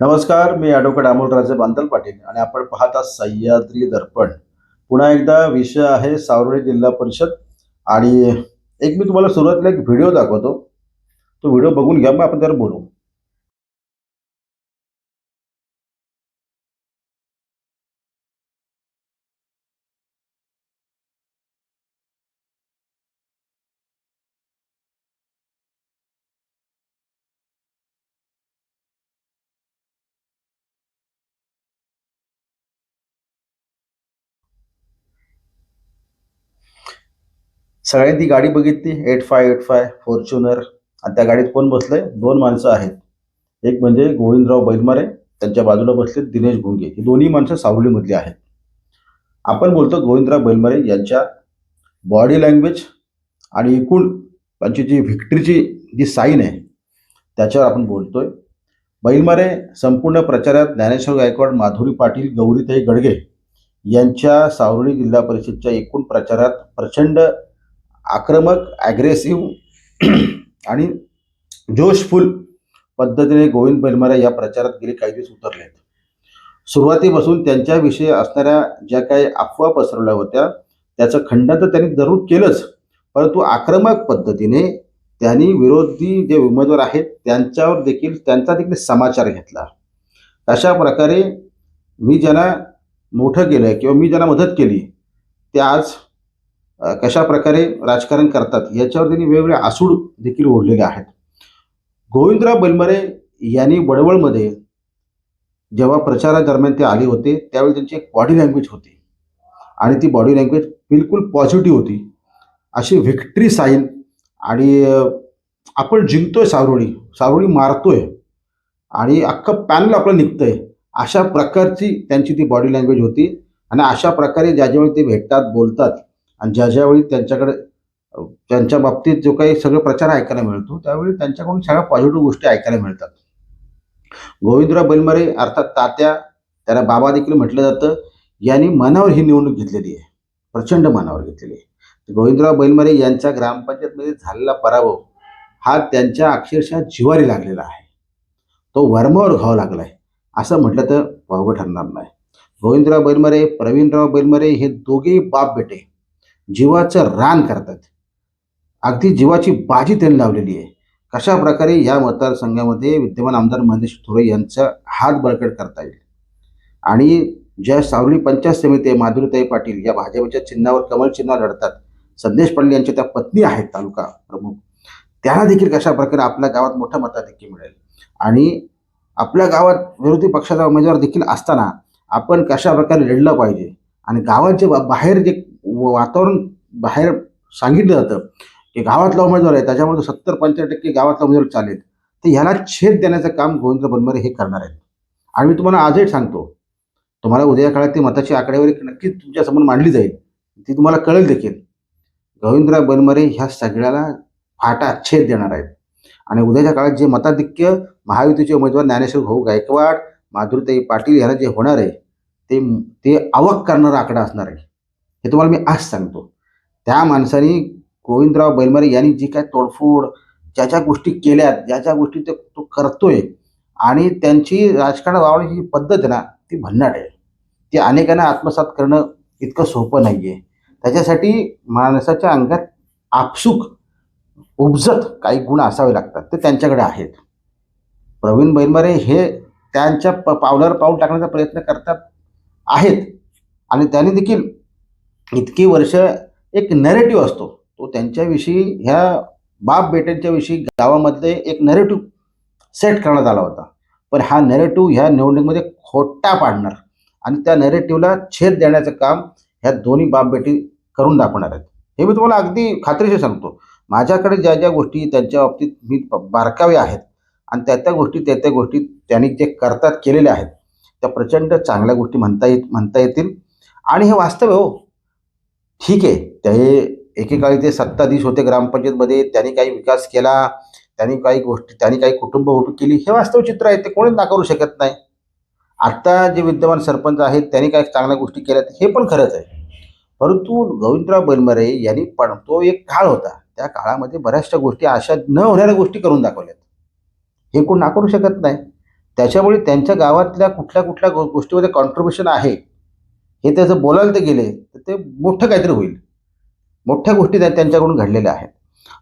नमस्कार मी ॲडव्होकेट अमोलराजे बांदल पाटील आणि आपण पाहता सह्याद्री दर्पण. पुन्हा एकदा विषय आहे सावरणी जिल्हा परिषद आणि एक मी तुम्हाला सुरुवातीला एक व्हिडिओ दाखवतो. तो व्हिडिओ बघून घ्या मग आपण त्यावर बोलू. सगळ्यांनी ती गाडी बघितली eight five eight five Fortuner आणि त्या गाडीत कोण बसलंय? दोन माणसं आहेत. एक म्हणजे गोविंदराव बैलमारे त्यांच्या बाजूला बसले दिनेश भुंगे ही दोन्ही माणसं सावलीमधली आहेत. आपण बोलतो गोविंदराव बैलमारे यांच्या बॉडी लँग्वेज आणि एकूण त्यांची जी व्हिक्टरीची जी साईन आहे त्याच्यावर आपण बोलतोय. बैलमारे संपूर्ण प्रचारात ज्ञानेश्वर गायकवाड माधुरी पाटील गौरीताई गडगे यांच्या सावली जिल्हा परिषदच्या एकूण प्रचारात प्रचंड आक्रमक ॲग्रेसिव्ह आणि जोशफुल पद्धतीने गोविंद बेलमारे या प्रचारात गेले काही दिवस उतरले आहेत सुरुवातीपासून त्यांच्याविषयी असणाऱ्या ज्या काही अफवा पसरवल्या होत्या त्याचं खंडन तर त्यांनी जरूर केलंच परंतु आक्रमक पद्धतीने त्यांनी विरोधी जे उमेदवार आहेत त्यांच्यावर देखील त्यांचा देखील समाचार घेतला. अशा प्रकारे मी ज्यांना मोठं केलं किंवा मी ज्यांना मदत केली ते आज कशा प्रकारे राजकारण करतात याच्यावर त्यांनी वेगवेगळे आसूड देखील ओढलेले आहेत. गोविंदराव बलमरे यांनी वडवळमध्ये जेव्हा प्रचारादरम्यान ते आले होते त्यावेळी त्यांची एक बॉडी लँग्वेज होती. आणि ती बॉडी लँग्वेज बिलकुल पॉझिटिव्ह होती. अशी व्हिक्ट्री साईन आणि आपण जिंकतोय सावरोळी सावरोळी मारतोय आणि अख्खं पॅनल आपलं निघतंय अशा प्रकारची त्यांची ती बॉडी लँग्वेज होती. आणि अशा प्रकारे ज्या ज्यावेळी ते भेटतात बोलतात आणि ज्या ज्यावेळी त्यांच्याकडे त्यांच्या बाबतीत जो काही सगळं प्रचार ऐकायला मिळतो त्यावेळी त्यांच्याकडून सगळ्या पॉझिटिव्ह गोष्टी ऐकायला मिळतात. गोविंदराव बैलमारे अर्थात तात्या त्याला बाबा देखील म्हटलं जातं यांनी मनावर ही निवडणूक घेतलेली आहे. प्रचंड मनावर घेतलेली आहे. गोविंदराव बैलमरे यांच्या ग्रामपंचायतमध्ये झालेला पराभव हा त्यांच्या अक्षरशः जिवारी लागलेला आहे. तो वर्मावर घावा आहे असं म्हटलं तर वावगं ठरणार नाही. गोविंदराव बैलमरे प्रवीणराव बैलमरे हे दोघेही बाप बेटे. जीवाचं रान करतात. अगदी जीवाची बाजी त्यांनी लावलेली आहे. कशा प्रकारे या मतदारसंघामध्ये विद्यमान आमदार महेश थोरे यांचा हात बळकट करता येईल? आणि ज्या सावली पंचायत समिती आहे माधुरीताई पाटील या भाजपच्या चिन्हावर कमल चिन्हावर लढतात. संदेश पाटील यांच्या त्या पत्नी आहेत तालुका प्रमुख. त्यांना देखील कशा प्रकारे आपल्या गावात मोठं मताधिक्य मिळेल? आणि आपल्या गावात विरोधी पक्षाचा उमेदवार देखील असताना आपण कशा प्रकारे लढलं पाहिजे? आणि गावाच्या बा- बाहेर जे वातावरण बाहेर सांगितलं जातं. की गावातला उमेदवार आहे त्याच्यामध्ये सत्तर पंच्याहत्तर टक्के गावातला उमेदवार चालेल. तर ह्याला छेद देण्याचं काम गोविंद बनमरे हे करणार आहेत. आणि मी तुम्हाला आजही सांगतो तुम्हाला उद्या काळात ती मताची आकडेवारी नक्कीच तुमच्यासमोर मांडली जाईल. ती तुम्हाला कळेल देखील. गोविंदराव बनमरे ह्या सगळ्याला फाटा छेद देणार आहेत. आणि उद्याच्या काळात जे मताधिक्य महायुतीचे उमेदवार ज्ञानेश्वर भाऊ गायकवाड माधुरीताई पाटील यांना जे होणार आहे ते ते आवक करणारा आकडा असणार आहे. हे तुम्हाला मी आज सांगतो. त्या माणसाने गोविंदराव बैलमारे यांनी जी काय तोडफोड ज्या ज्या गोष्टी केल्यात ज्या ज्या गोष्टी ते तो करतोय आणि त्यांची राजकारण वावण्याची जी पद्धत आहे ना ती भन्नाट आहे. ती अनेकांना आत्मसात करणं इतकं सोपं नाही आहे त्याच्यासाठी माणसाच्या अंगात आपसुक उपजत काही गुण असावे लागतात ते त्यांच्याकडे आहेत. प्रवीण बैलमारे हे त्यांच्या प पावलावर पाऊल टाकण्याचा प्रयत्न करतात आहेत. आणि त्यांनी देखील इतकी वर्ष एक नरेटिव्ह असतो. तो त्यांच्याविषयी ह्या बाप बेट्यांच्या विषयी गावामध्ये एक नरेटिव्ह सेट करण्यात आला होता. पण हा नरेटिव्ह ह्या निवडणुकीमध्ये खोटा पाडणार. आणि त्या नरेटिव्हला छेद देण्याचं काम ह्या दोन्ही बाप बेटी करून दाखवणार आहेत. हे मी तुम्हाला अगदी खात्रीशी सांगतो. माझ्याकडे ज्या ज्या गोष्टी त्यांच्या बाबतीत मी बारकावे आहेत आणि त्या त्या गोष्टी त्या त्या गोष्टी त्यांनी जे करतात केलेल्या आहेत त्या प्रचंड चांगल्या गोष्टी म्हणता येत म्हणता येतील. आणि हे वास्तव आहे हो. ठीक आहे. ते एकेकाळी ते सत्ताधीश होते ग्रामपंचायतमध्ये. त्यांनी काही विकास केला. त्यांनी काही गोष्टी त्यांनी काही कुटुंब उभी केली. हे वास्तव चित्र आहे. ते कोणीच नाकारू शकत नाही. आत्ता जे विद्यमान सरपंच आहेत त्यांनी काही चांगल्या गोष्टी केल्यात हे पण खरंच आहे. परंतु गोविंदराव बैलमरे यांनी पण तो एक काळ होता. त्या काळामध्ये बऱ्याचशा गोष्टी अशा न होणाऱ्या गोष्टी करून दाखवल्यात. हे कोण नाकारू शकत नाही. त्याच्यामुळे त्यांच्या गावातल्या कुठल्या कुठल्या गो गोष्टीमध्ये कॉन्ट्रीब्युशन आहे हे त्याचं बोलायला ते गेले तर ते मोठं काहीतरी होईल. मोठ्या गोष्टी त्या त्यांच्याकडून घडलेल्या आहेत.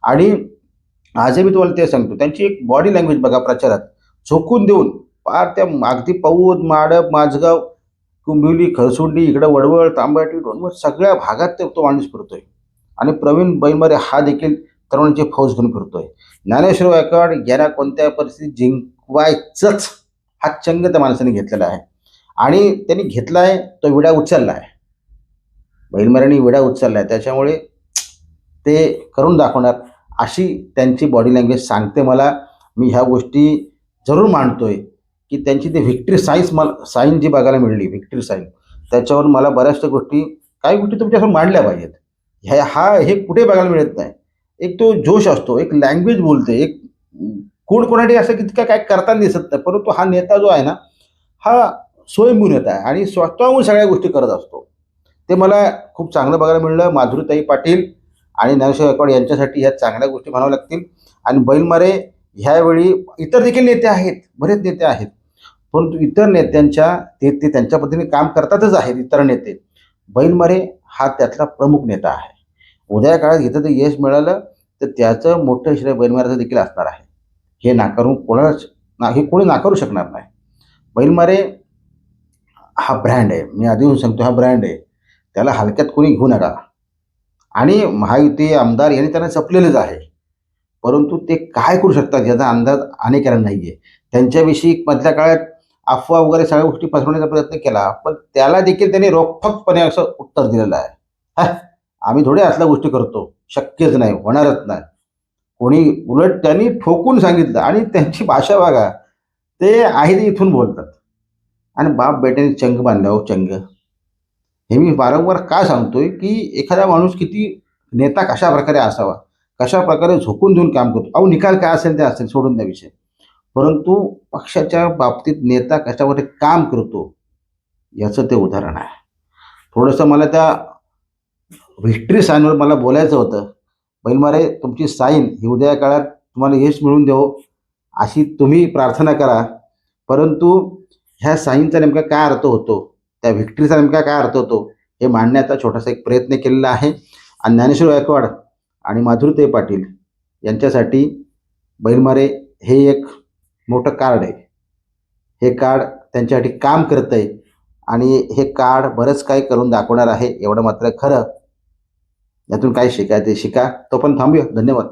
आणि आजही मी तुम्हाला ते सांगतो त्यांची एक बॉडी लँग्वेज बघा प्रचारात. झोकून देऊन पार त्या अगदी पौद माडप माझगाव कुंभिवली खरसुंडी इकडं वडवळ तांबटी डोणवळ सगळ्या भागात ते तो माणूस फिरतोय. आणि प्रवीण बैमरे हा देखील तरुणांची फौज घेऊन फिरतोय. ज्ञानेश्वर गायकवाड यांना कोणत्या परिस्थितीत जिंकवायचंच हा चंग त्या माणसाने घेतलेला आहे. आणि त्यांनी घेतला आहे तो विडा उचलला आहे बैलमऱ्याने विडा उचलला आहे त्याच्यामुळे ते करून दाखवणार अशी त्यांची बॉडी लँग्वेज सांगते मला. मी ह्या गोष्टी जरूर मांडतोय की त्यांची ते व्हिक्टरी साईन्स मला साईन जी बघायला मिळली व्हिक्टरी साईन त्याच्यावर मला बऱ्याचशा गोष्टी काही गोष्टी तुमच्यासमोर मांडल्या पाहिजेत. ह्या हा हे कुठे बघायला मिळत नाही. एक तो जोश असतो एक लँग्वेज बोलते एक कोण कोणासाठी असं कितका काय करताना दिसत नाही परंतु हा नेता जो आहे ना हा स्वयंभून येत आहे आणि स्वतःहून सगळ्या गोष्टी करत असतो. ते मला खूप चांगलं बघायला मिळलं. माधुरीताई पाटील आणि ज्ञानेश्वर गायकवाड यांच्यासाठी ह्या चांगल्या गोष्टी म्हणाव्या लागतील. आणि बैलमारे ह्यावेळी इतर देखील नेते आहेत. बरेच नेते आहेत. परंतु इतर नेत्यांच्या ते ते त्यांच्या पद्धतीने काम करतातच आहेत इतर नेते. बैलमारे हा त्यातला प्रमुख नेता आहे. उद्या काळात इथं जर यश मिळालं तर त्याचं मोठं श्रेय बैलमाऱ्याचं देखील असणार आहे. हे नाकारून कोणाच ना हे कोणी नाकारू शकणार नाही. बैलमारे हा ब्रँड आहे. मी आधी येऊन सांगतो हा ब्रँड आहे. त्याला हलक्यात कोणी घेऊ नका. आणि महायुती आमदार यांनी त्यांना जपलेलंच आहे. परंतु ते काय करू शकतात याचा अंदाज अनेकांना नाही आहे त्यांच्याविषयी मधल्या काळात अफवा वगैरे सगळ्या गोष्टी पसरवण्याचा प्रयत्न केला पण त्याला देखील त्यांनी रोखठोकपणे असं उत्तर दिलेलं आहे. आम्ही थोडे असल्या गोष्टी करतो. शक्यच नाही होणारच नाही. कोणी उलट त्यांनी ठोकून सांगितलं आणि त्यांची भाषा बघा ते आहे ते इथून बोलतात. आणि बाप बेट्याने चंग बांधला हो चंग. हे मी वारंवार का सांगतोय की एखादा माणूस किती नेता कशा प्रकारे असावा कशा प्रकारे झोकून देऊन काम करतो? अहो निकाल काय असेल ते असेल सोडून द्या विषय. परंतु पक्षाच्या बाबतीत नेता कशावर काम करतो याचं ते उदाहरण आहे. थोडंसं मला त्या व्हिक्टरी साईनवर मला बोलायचं होतं. बैलमारे तुमची साईन ही उद्या काळात तुम्हाला यश मिळून देऊ अशी तुम्ही प्रार्थना करा. परंतु ह्या साईनचा नेमका काय अर्थ होतो? त्या व्हिक्टरीचा नेमका काय अर्थ होतो? हे मांडण्याचा छोटासा एक प्रयत्न केलेला आहे. आणि ज्ञानेश्वर गायकवाड आणि माधुरीताई पाटील यांच्यासाठी बैलमारे हे एक मोठं कार्ड आहे. हे कार्ड त्यांच्यासाठी काम करत आहे. आणि हे कार्ड बरंच काही करून दाखवणार आहे. एवढं मात्र खरं. यातून काय शिकायचं ते शिका. तो पण थांबूया. धन्यवाद.